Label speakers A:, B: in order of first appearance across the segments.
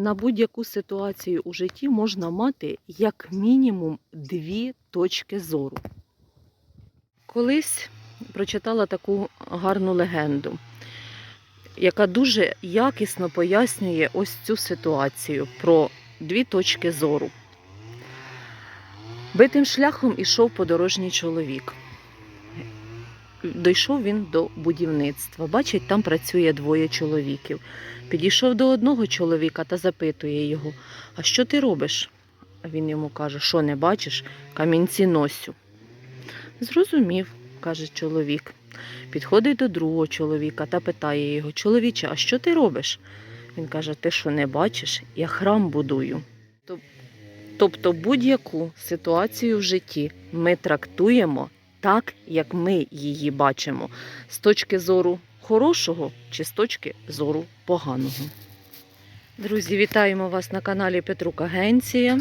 A: на будь-яку ситуацію у житті можна мати як мінімум дві точки зору. Колись прочитала таку гарну легенду, яка дуже якісно пояснює ось цю ситуацію про дві точки зору. Битим шляхом ішов подорожній чоловік. Дійшов він до будівництва. Бачить, там працює двоє чоловіків. Підійшов до одного чоловіка та запитує його: А що ти робиш? Він йому каже, що не бачиш, камінці носю. Зрозумів, каже чоловік. Підходить до другого чоловіка та питає його: Чоловіче, а що ти робиш? Він каже: Ти що не бачиш? Я храм будую. Тобто будь-яку ситуацію в житті ми трактуємо так, як ми її бачимо, з точки зору хорошого чи з точки зору поганого. Друзі, вітаємо вас на каналі Петрук Агенція.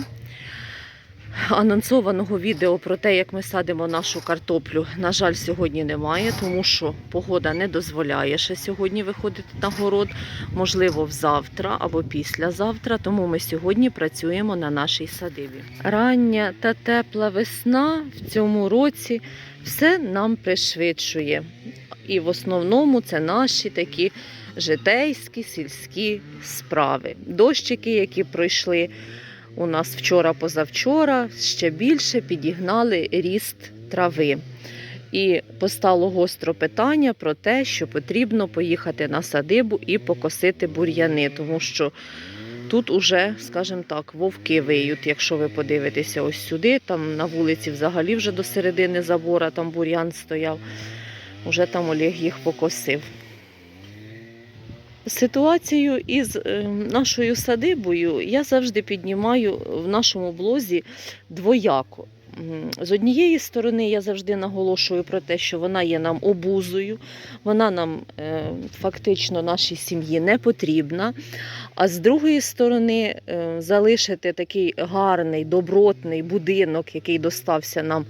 A: Анонсованого відео про те, як ми садимо нашу картоплю, на жаль, сьогодні немає, тому що погода не дозволяє ще сьогодні виходити на город. Можливо, взавтра або післязавтра. Тому ми сьогодні працюємо на нашій садибі. Рання та тепла весна в цьому році все нам пришвидшує. І в основному це наші такі житейські сільські справи. Дощики, які пройшли у нас вчора-позавчора, ще більше підігнали ріст трави. І постало гостро питання про те, що потрібно поїхати на садибу і покосити бур'яни, тому що тут уже, скажімо так, вовки виють. Якщо ви подивитеся ось сюди, там на вулиці взагалі вже до середини забора там бур'ян стояв, уже там Олег їх покосив. Ситуацію із е, нашою садибою я завжди піднімаю в нашому блозі двояко. З однієї сторони, я завжди наголошую про те, що вона є нам обузою, вона нам е, фактично нашій сім'ї не потрібна. А з другої сторони, е, залишити такий гарний, добротний будинок, який достався нам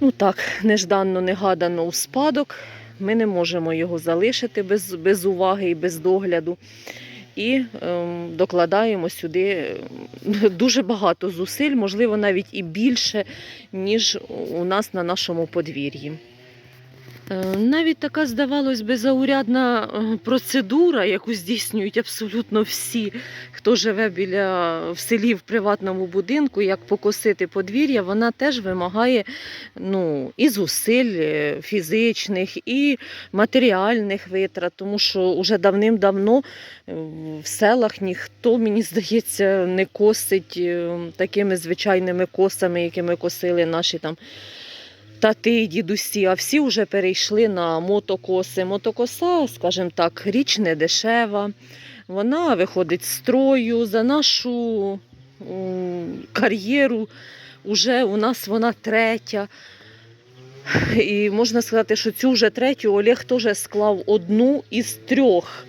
A: ну так, нежданно, негадано у спадок. Ми не можемо його залишити без, без уваги і без догляду. І ем, докладаємо сюди ем, дуже багато зусиль, можливо, навіть і більше, ніж у нас на нашому подвір'ї. Е, Навіть така, здавалось би, заурядна е, процедура, яку здійснюють абсолютно всі, хто живе біля в селі в приватному будинку, як покосити подвір'я, вона теж вимагає ну, і зусиль е, фізичних, і матеріальних витрат, тому що вже давним-давно в селах ніхто, мені здається, не косить такими звичайними косами, якими косили наші там тати, дідусі, а всі вже перейшли на мотокоси. Мотокоса, скажімо так, річ не дешева. Вона виходить з строю за нашу кар'єру. Уже у нас вона третя. І можна сказати, що цю вже третю Олег теж склав одну із трьох.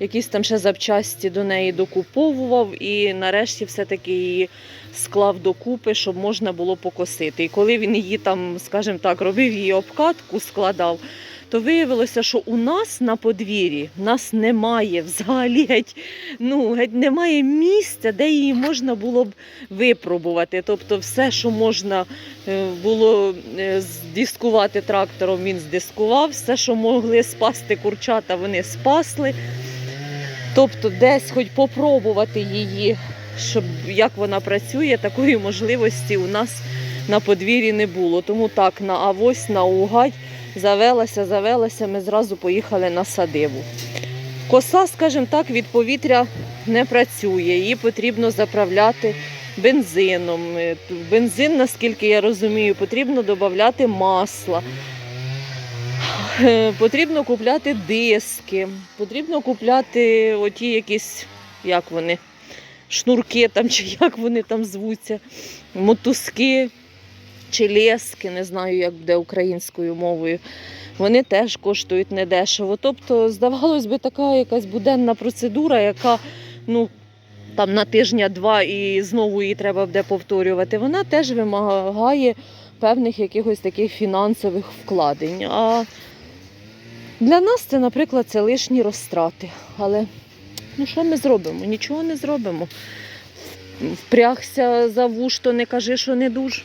A: Якісь там ще запчасті до неї докуповував і нарешті все-таки її склав докупи, щоб можна було покосити. І коли він її там, скажімо так, робив її обкатку, складав, то виявилося, що у нас на подвір'ї нас немає взагалі геть, ну, геть немає місця, де її можна було б випробувати. Тобто все, що можна е, було е, здискувати трактором, він здискував, все, що могли спасти курчата, вони спасли. Тобто десь хоч попробувати її, щоб як вона працює, такої можливості у нас на подвір'ї не було. Тому так, на авось, на угадь завелася, завелася, ми зразу поїхали на садибу. Коса, скажімо так, від повітря не працює, її потрібно заправляти бензином. Бензин, наскільки я розумію, потрібно додати масла. Е, Потрібно купляти диски, потрібно купляти оті якісь, як вони, шнурки там, чи як вони там звуться, мотузки чи лески, не знаю, як буде українською мовою. Вони теж коштують недешево. Тобто, здавалось би, така якась буденна процедура, яка ну, там на тижня-два і знову її треба буде повторювати. Вона теж вимагає певних якихось таких фінансових вкладень. А для нас це, наприклад, це лишні розтрати. Але Ну що ми зробимо? Нічого не зробимо. Впрягся за вуш, то не кажи, що не дуж.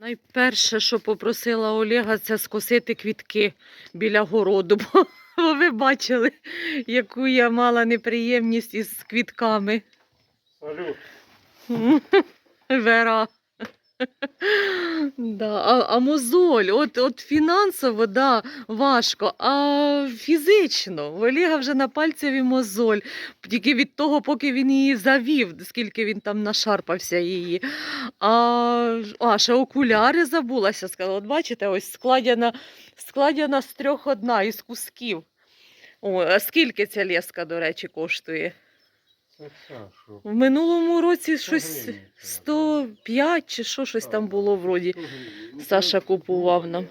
A: Найперше, що попросила Олега, це скосити квітки біля городу. Бо ви бачили, яку я мала неприємність із квітками.
B: Салют.
A: Вера. Да. А, а мозоль, от, от фінансово, да, важко, а фізично. В Олега вже на пальцеві мозоль. Тільки від того, поки він її завів, скільки він там нашарпався її. А, а ще окуляри забулася. Сказала. От бачите, ось складена, складена з трьох одна із кусків. О, скільки ця леска, до речі, коштує? В минулому році щось 105 чи що щось там було вроді.
B: 100 гривень. Ну,
A: Саша купував нам.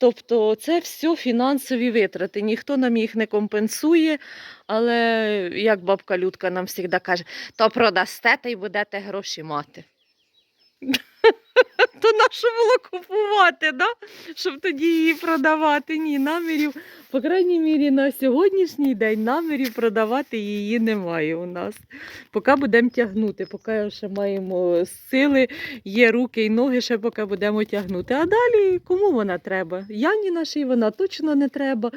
A: Тобто це все фінансові витрати. Ніхто нам їх не компенсує, але як бабка Людка нам завжди каже, то продасте та й будете гроші мати. То на що було купувати, да? щоб тоді її продавати? Ні, намірів, по крайній мірі, на сьогоднішній день намірів продавати її немає у нас. Поки будемо тягнути, поки ще маємо сили, є руки і ноги, ще поки будемо тягнути. А далі кому вона треба? Яні нашій вона точно не треба.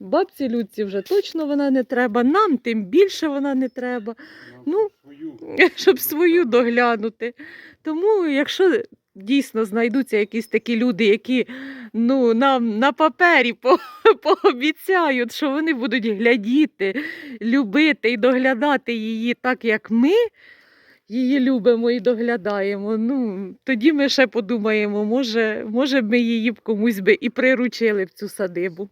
A: Бабці Людці вже точно вона не треба. Нам тим більше вона не треба,
B: Нам
A: Ну,
B: свою.
A: щоб свою доглянути. Тому, якщо дійсно знайдуться якісь такі люди, які ну, нам на папері по, пообіцяють, що вони будуть глядіти, любити і доглядати її так, як ми. Її любимо і доглядаємо. Ну, тоді ми ще подумаємо, може, може ми її б комусь би і приручили в цю садибу.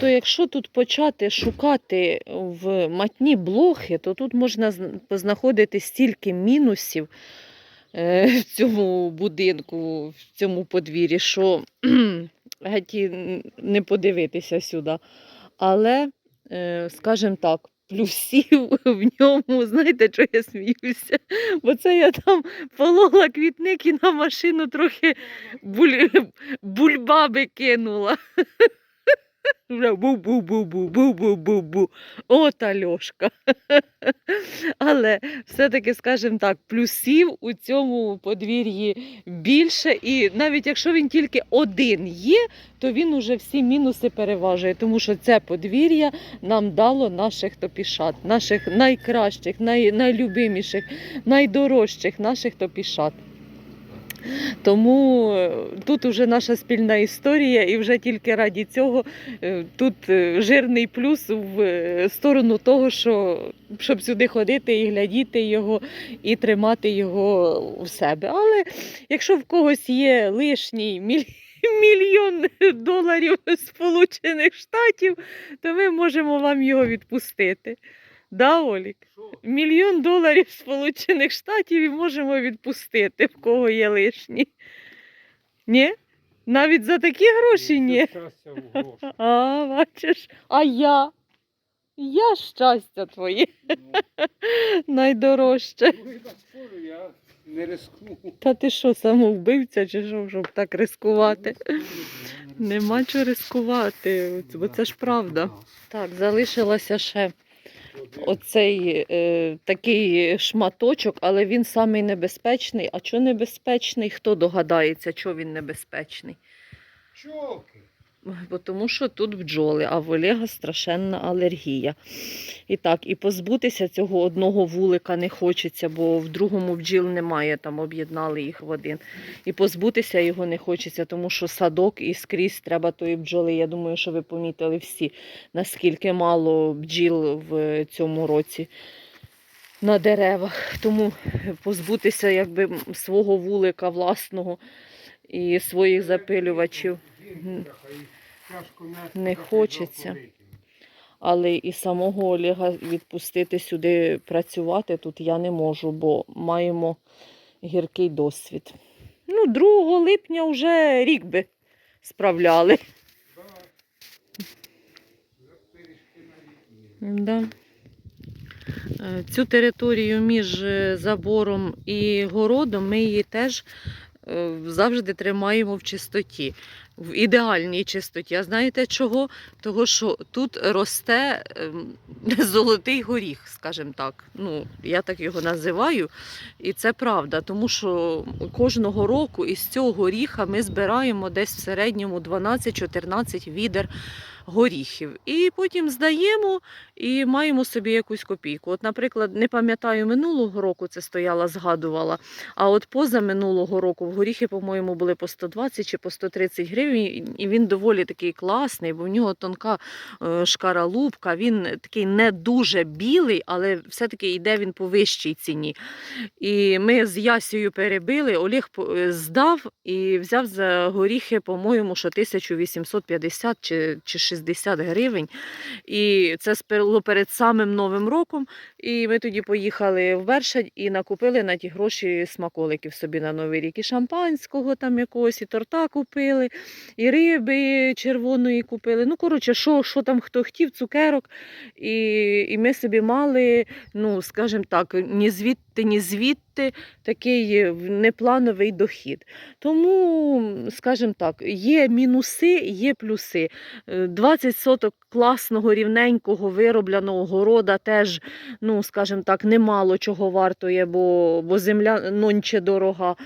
A: Тобто, якщо тут почати шукати в матні блохи, то тут можна зн- познаходити стільки мінусів е, в цьому будинку, в цьому подвір'ї, що геть не подивитися сюди. Але, е, скажімо так, плюсів в ньому, знаєте, що я сміюся? Бо це я там полола квітник і на машину трохи буль... бульбаби кинула. Вже бу-бу-бу-бу-бу-бу-бу-бу. От Альошка. Але все-таки, скажімо так, плюсів у цьому подвір'ї більше. І навіть якщо він тільки один є, то він уже всі мінуси переважує, тому що це подвір'я нам дало наших топішат, наших найкращих, най... найлюбиміших, найдорожчих наших топішат. Тому е, тут вже наша спільна історія, і вже тільки раді цього е, тут е, жирний плюс в сторону того, що щоб сюди ходити і глядіти його, і тримати його у себе. Але якщо в когось є лишній міль- мільйон доларів Сполучених Штатів, то ми можемо вам його відпустити. Да, Олік? Мільйон доларів Сполучених Штатів і можемо відпустити, в кого є лишні. Ні? Навіть за такі гроші ні. А, бачиш, а я? Я щастя твоє
B: Ну,
A: найдорожче.
B: ну, я не рискну.
A: Та ти що, самовбивця чи що, щоб так рискувати?
B: Не
A: Нема чого рискувати, бо це ж правда.
B: Да.
A: Так, залишилося ще оцей е, такий шматочок, але він самий небезпечний. А чого небезпечний? Хто догадається, чого він небезпечний?
B: Чоки.
A: Бо тому що тут бджоли, а в Олега страшенна алергія. І так, і позбутися цього одного вулика не хочеться, бо в другому бджіл немає, там об'єднали їх в один. І позбутися його не хочеться, тому що садок і скрізь треба тої бджоли. Я думаю, що ви помітили всі, наскільки мало бджіл в цьому році на деревах. Тому позбутися якби свого вулика власного і своїх запилювачів. Не хочеться. Але і самого Олега відпустити сюди працювати тут я не можу, бо маємо гіркий досвід. Ну, 2 липня вже рік би справляли. Да. Е, Цю територію між е, забором і городом ми її теж завжди тримаємо в чистоті, в ідеальній чистоті. А знаєте чого? Того, що тут росте ем, золотий горіх, скажімо так. Ну, я так його називаю. І це правда, тому що кожного року із цього горіха ми збираємо десь в середньому 12-14 відер горіхів. І потім здаємо і маємо собі якусь копійку. От, наприклад, не пам'ятаю, минулого року це стояла, згадувала. А от поза минулого року в горіхи, по-моєму, були по 120 чи по 130 гривень, і він доволі такий класний, бо в нього тонка е, шкаралупка, він такий не дуже білий, але все-таки йде він по вищій ціні. І ми з Ясією перебили, Олег е, здав і взяв за горіхи, по-моєму, що 1850 чи, чи 60 гривень. І це було перед самим Новим роком. І ми тоді поїхали в Бершадь і накупили на ті гроші смаколиків собі на Новий рік. І шампанського там якогось, і торта купили, і риби червоної купили. Ну, коротше, що, що там хто хотів, цукерок. І, і ми собі мали, ну, скажімо так, ні звідти, ні звідти такий е, неплановий дохід. Тому, скажімо так, є мінуси, є плюси. Е, 20 соток класного, рівненького, виробленого города теж, ну, скажімо так, немало чого вартує, бо, бо земля нонче дорога.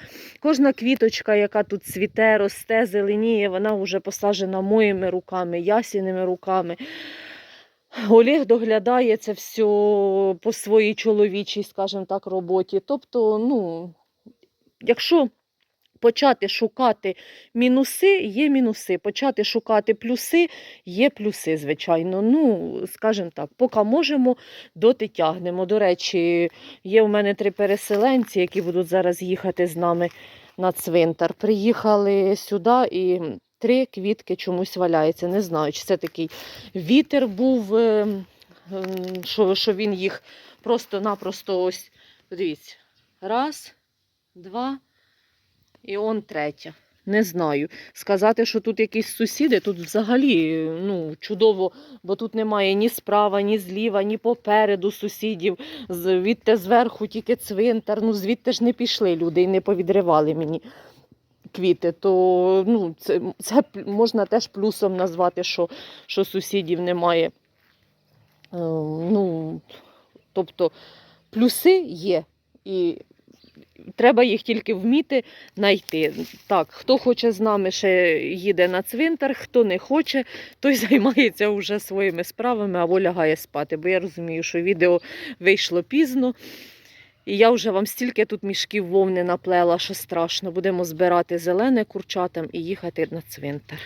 A: Кожна квіточка, яка тут цвіте, росте, зеленіє, вона вже посаджена моїми руками, ясіними руками. Олег доглядає це все по своїй чоловічій, скажімо так, роботі. Тобто, ну, якщо почати шукати мінуси, є мінуси. Почати шукати плюси, є плюси, звичайно. Ну, скажімо так, поки можемо, доти тягнемо. До речі, є у мене три переселенці, які будуть зараз їхати з нами на цвинтар. Приїхали сюди і три квітки чомусь валяються. Не знаю, чи це такий вітер був, е, ем, що, що він їх просто-напросто ось. Подивіться. Раз, два. І он третя. Не знаю. Сказати, що тут якісь сусіди, тут взагалі ну, чудово, бо тут немає ні справа, ні зліва, ні попереду сусідів. Звідти зверху тільки цвинтар. Ну, звідти ж не пішли люди і не повідривали мені квіти. То ну, це, це можна теж плюсом назвати, що, що сусідів немає. Е, ну, тобто плюси є. І треба їх тільки вміти знайти. Так, хто хоче з нами ще їде на цвинтар, хто не хоче, той займається вже своїми справами або лягає спати. Бо я розумію, що відео вийшло пізно. І я вже вам стільки тут мішків вовни наплела, що страшно. Будемо збирати зелене курчатам і їхати на цвинтар.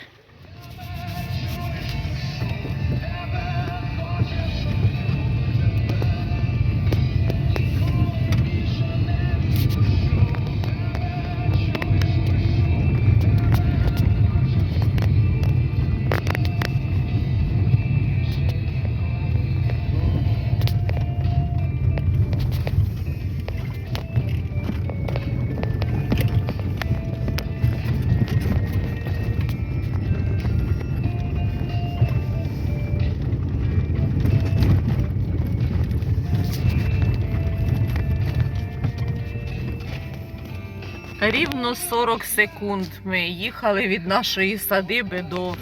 A: Рівно 40 секунд ми їхали від нашої садиби до,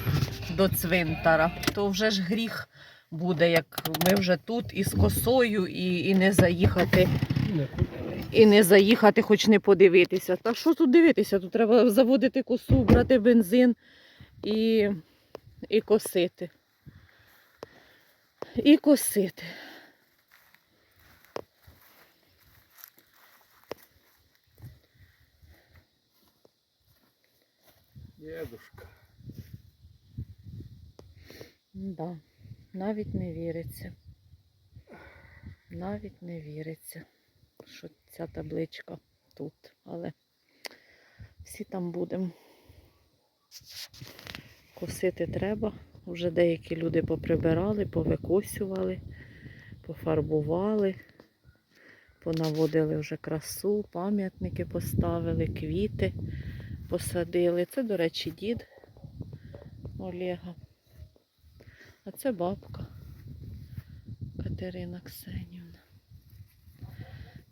A: до цвинтара. То вже ж гріх буде, як ми вже тут із косою, і, і не заїхати, і не заїхати, хоч не подивитися. Та що тут дивитися? Тут треба заводити косу, брати бензин і, і косити. І косити.
B: Дедушка.
A: Да, навіть не віриться. Навіть не віриться, що ця табличка тут. Але всі там будемо. Косити треба. Вже деякі люди поприбирали, повикосювали, пофарбували, понаводили вже красу, пам'ятники поставили, квіти посадили. Це, до речі, дід Олега. А це бабка Катерина Ксенівна.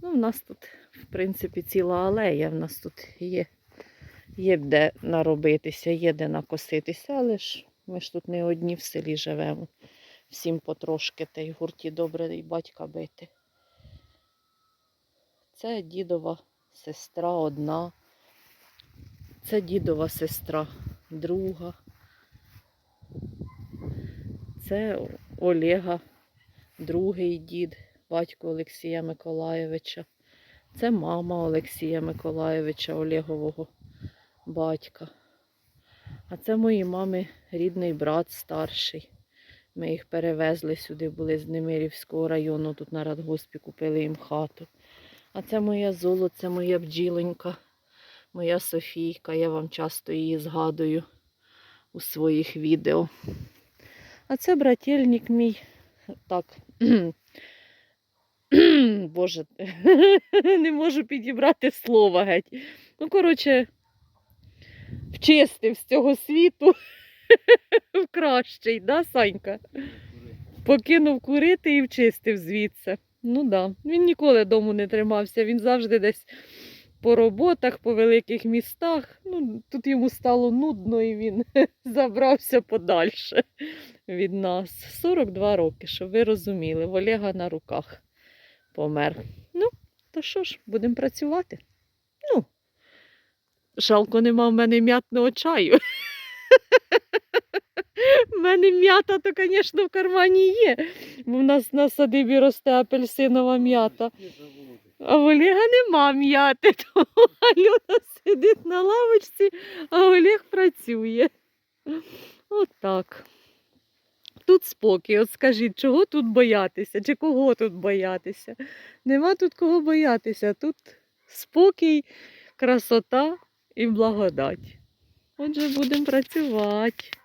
A: Ну, в нас тут, в принципі, ціла алея, в нас тут є, є де наробитися, є де накоситися, але ж ми ж тут не одні в селі живемо. Всім потрошки та й гурті добре і батька бити. Це дідова сестра одна. Це дідова сестра друга. Це Олега, другий дід, батько Олексія Миколайовича. Це мама Олексія Миколайовича, Олегового батька. А це моїй мами рідний брат старший. Ми їх перевезли сюди, були з Немирівського району, тут на радгоспі купили їм хату. А це моя золо, це моя бджілонька, моя Софійка. Я вам часто її згадую у своїх відео. А це брательник мій. Так. Боже, не можу підібрати слова геть. Ну, коротше, вчистив з цього світу в кращий, да, Санька? Покинув курити і вчистив звідси. Ну да. Він ніколи дому не тримався, він завжди десь по роботах, по великих містах. Ну, тут йому стало нудно і він забрався подальше від нас. 42 роки, щоб ви розуміли, в Олега на руках помер. Ну, то що ж, будемо працювати. Ну, жалко, нема в мене м'ятного чаю. У мене м'ята, то, звісно, в кармані є. В нас на садибі росте апельсинова м'ята. А в Олега нема м'яти, тому Альона сидить на лавочці, а Олег працює. Отак. Тут спокій. От скажіть, чого тут боятися? Чи кого тут боятися? Нема тут кого боятися. Тут спокій, красота і благодать. Отже, будемо працювати.